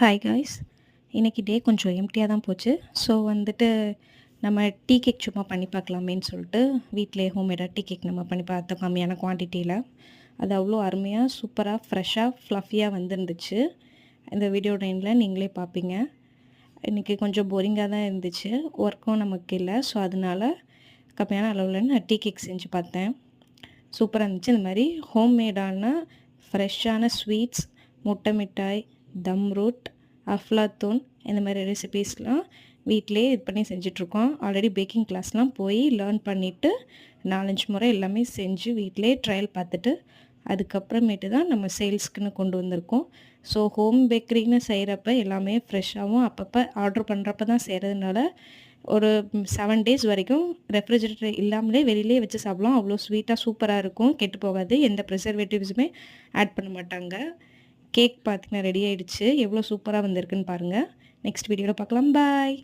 Hi guys இன்றைக்கி டே கொஞ்சம் எம்டியாக தான் போச்சு. ஸோ வந்துட்டு நம்ம டீ கேக் சும்மா பண்ணி பார்க்கலாமேன்னு சொல்லிட்டு வீட்டிலே ஹோம்மேடாக டீ கேக் நம்ம பண்ணி பார்த்தோம் கம்மியான குவான்டிட்டியில் அது அவ்வளோ அருமையாக சூப்பராக ஃப்ரெஷ்ஷாக ஃப்ளஃபியாக வந்துருந்துச்சு. இந்த வீடியோ டைமில் நீங்களே பார்ப்பீங்க. இன்றைக்கி கொஞ்சம் போரிங்காக தான் இருந்துச்சு. ஒர்க்கும் நமக்கு இல்லை. ஸோ அதனால் கம்மியான அளவில் நான் டீ கேக் செஞ்சு பார்த்தேன். சூப்பராக இருந்துச்சு. இந்த மாதிரி ஹோம்மேடான ஃப்ரெஷ்ஷான ஸ்வீட்ஸ் முட்டை மிட்டாய் தம் ரூட் அஃப்லாத்தூன் இந்த மாதிரி ரெசிபீஸ்லாம் வீட்டிலே இது பண்ணி செஞ்சிட்ருக்கோம். ஆல்ரெடி பேக்கிங் கிளாஸ்லாம் போய் லேர்ன் பண்ணிவிட்டு நாலஞ்சு முறை எல்லாமே செஞ்சு வீட்டிலே ட்ரையல் பார்த்துட்டு அதுக்கப்புறமேட்டு தான் நம்ம சேல்ஸ்க்குன்னு கொண்டு வந்திருக்கோம். ஸோ ஹோம் பேக்கரின்னு செய்கிறப்ப எல்லாமே ஃப்ரெஷ்ஷாகவும் அப்பப்போ ஆர்டர் பண்ணுறப்ப தான் செய்கிறதுனால ஒரு செவன் டேஸ் வரைக்கும் ரெஃப்ரிஜரேட்டர் இல்லாமலே வெளியிலே வச்சு சாப்பிடலாம். அவ்வளோ ஸ்வீட்டாக சூப்பராக இருக்கும். கெட்டு போகாது. எந்த ப்ரிசர்வேட்டிவ்ஸுமே ஆட் பண்ண மாட்டாங்க. கேக் பார்த்தீங்கன்னா ரெடி ஆகிடுச்சு எவ்வளோ சூப்பராக வந்திருக்குன்னு பாருங்கள் நெக்ஸ்ட் வீடியோவில் பார்க்கலாம் பாய்.